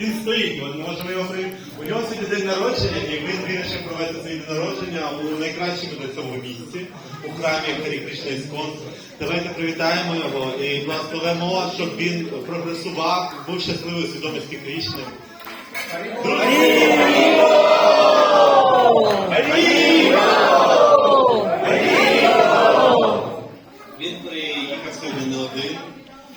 Він стоїть, от можемо його при... У нього сьогодні день народження, і він вирішив провести цей день народження у найкращому на цьому місці, у храмі Харі Кришна Іскон. Давайте привітаємо його і благословимо, щоб він прогресував, був щасливий свідомості Кришни. Він приїхав сьогодні не один.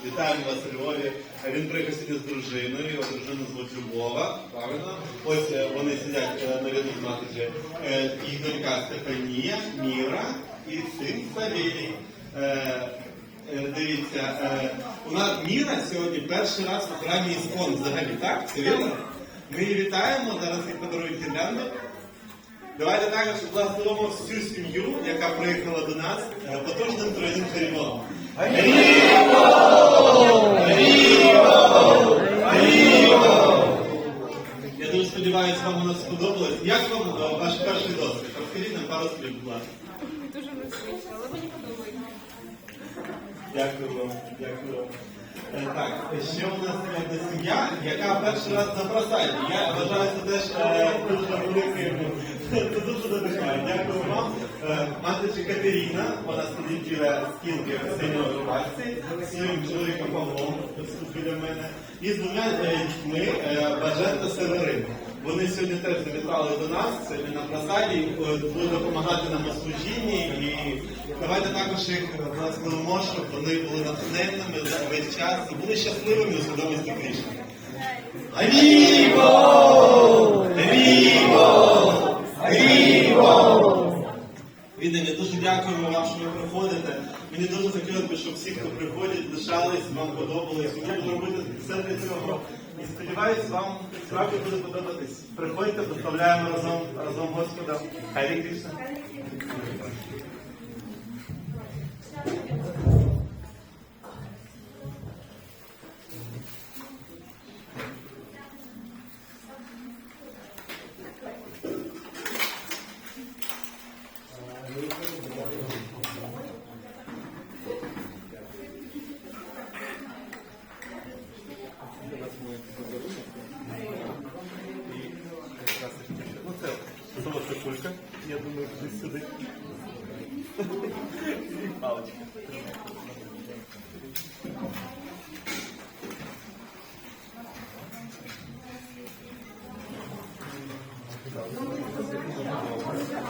Вітаємо вас у Львові. Він приїхав сьогодні з дружиною, його дружину звуть Любова. Правильно? Ось е, вони сидять е, на ряду з матері. Е, Їх донька Стефанія, Міра і син Савілій. Дивіться, у нас Міра сьогодні перший раз у храмі Іскон взагалі, так? Це вірно? Ми її вітаємо, зараз їй подарують гірлянду. Давайте також благословимо всю сім'ю, яка приїхала до нас потужним тройним харімом. Я вам ваш перший досвід? Розкажіть нам пару слів, будь ласка. Дуже незвично, але мені подобається. Дякую вам, дякую вам. Е, Так, ще у нас є сім'я, яка перший раз на просаді. Я вважаю це теж е, дуже великим. Це дуже надихає. Дякую вам. Е, Матері Катерина, вона сидить біля стінки синьої рубашці, зі своїм чоловіком Павлом, тут біля мене, і з двома е, дітьми е, Бажен та Северин. Вони сьогодні теж завітали до нас, сьогодні на просаді, е, будуть допомагати нам у служінні. І давайте також їх благословимо, щоб вони були натхненними за весь час і були щасливими у свідомості Кришни. Аміго! Аміго! Аміго! Віддані, дуже дякуємо вам, що ви приходите. Мені дуже хотілося б, щоб всі, хто приходять, лишались, вам подобалось. Ми будемо робити все для цього. І сподіваюсь, вам справді буде подобатись. Приходьте, поставляємо разом разом Господа. Харі Кришна. маленький подарунок. І я думаю, здесь сюда. І